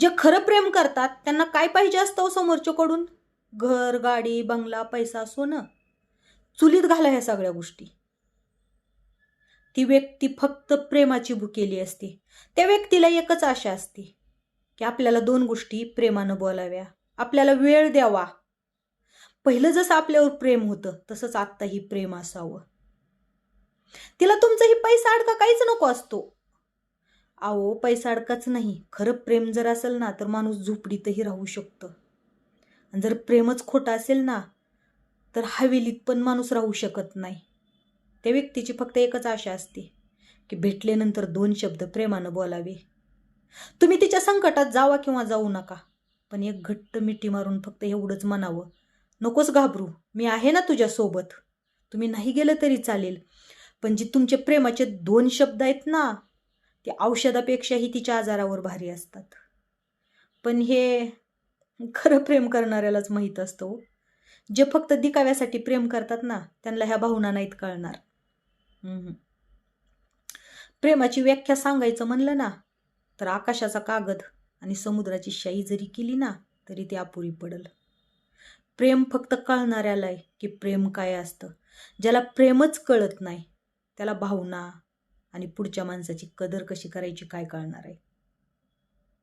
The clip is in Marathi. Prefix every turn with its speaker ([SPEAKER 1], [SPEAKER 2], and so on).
[SPEAKER 1] जे खरं प्रेम करतात त्यांना काय पाहिजे असतं हो समोरच्याकडून? घर गाडी बंगला पैसा सोनं. चुलीत घाला ह्या सगळ्या गोष्टी. ती व्यक्ती फक्त प्रेमाची भुकेली असते. त्या व्यक्तीला एकच आशा असते की आपल्याला दोन गोष्टी प्रेमानं बोलाव्या. आपल्याला वेळ द्यावा. पहिलं जसं आपल्यावर प्रेम होतं तसंच आत्ताही प्रेम असावं. तिला तुमचंही पैसा अडका काहीच नको असतो. अहो पैसा अडकाच नाही. खरं प्रेम जर असेल ना तर माणूस झोपडीतही राहू शकतं. आणि जर प्रेमच खोटं असेल ना तर हवेलीत पण माणूस राहू शकत नाही. त्या व्यक्तीची फक्त एकच आशा असते की भेटल्यानंतर दोन शब्द प्रेमानं बोलावे. तुम्ही तिच्या संकटात जावा किंवा जाऊ नका पण एक घट्ट मिठी मारून फक्त एवढंच म्हणावं. नकोच घाबरू मी आहे ना तुझ्यासोबत. तुम्ही नाही गेलं तरी चालेल पण जे तुमचे प्रेमाचे दोन शब्द आहेत ना ते औषधापेक्षाही तिच्या आजारावर भारी असतात. पण हे खरं प्रेम करणाऱ्यालाच माहीत असतो हो. जे फक्त दिकाव्यासाठी प्रेम करतात ना त्यांना ह्या भावना नाहीत कळणार. प्रेमाची व्याख्या सांगायचं म्हणलं ना तर आकाशाचा कागद आणि समुद्राची शाई जरी केली ना तरी ती अपुरी पडल. प्रेम फक्त कळणाऱ्याला आहे की प्रेम काय असतं. ज्याला प्रेमच कळत नाही त्याला भावना आणि पुढच्या माणसाची कदर कशी करायची काय कळणार आहे?